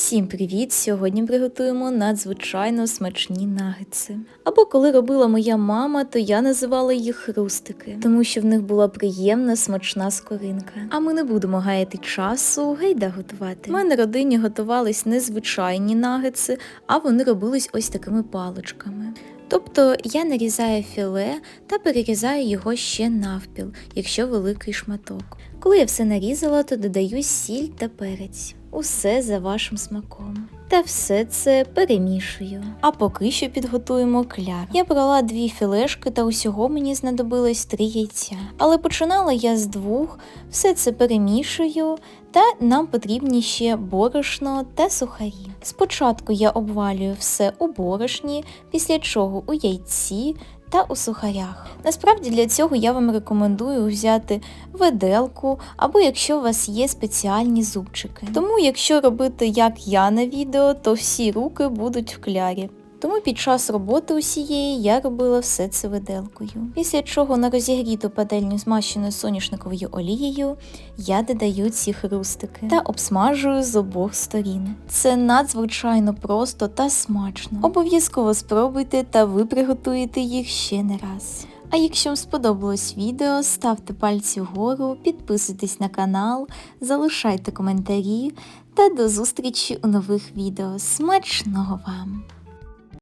Всім привіт! Сьогодні приготуємо надзвичайно смачні нагетси. Або коли робила моя мама, то я називала їх хрустики, тому що в них була приємна смачна скоринка. А ми не будемо гаяти часу, гейда готувати. У мене родині готувались не звичайні нагетси, а вони робились ось такими паличками. Тобто я нарізаю філе та перерізаю його ще навпіл, якщо великий шматок. Коли я все нарізала, то додаю сіль та перець. Усе за вашим смаком. Та все це перемішую. А поки що підготуємо кляр. Я брала дві філешки та усього мені знадобилось три яйця. Але починала я з двох, все це перемішую, та нам потрібні ще борошно та сухарі. Спочатку я обвалюю все у борошні, після чого у яйці та у сухарях. Насправді для цього я вам рекомендую взяти виделку або якщо у вас є спеціальні зубчики. Тому якщо робити як я на відео, то всі руки будуть в клярі. Тому під час роботи усієї я робила все це виделкою. Після чого на розігріту пательню змащену соняшниковою олією я додаю ці хрустики та обсмажую з обох сторін. Це надзвичайно просто та смачно. Обов'язково спробуйте та ви приготуєте їх ще не раз. А якщо вам сподобалось відео, ставте пальці вгору, підписуйтесь на канал, залишайте коментарі та до зустрічі у нових відео. Смачного вам!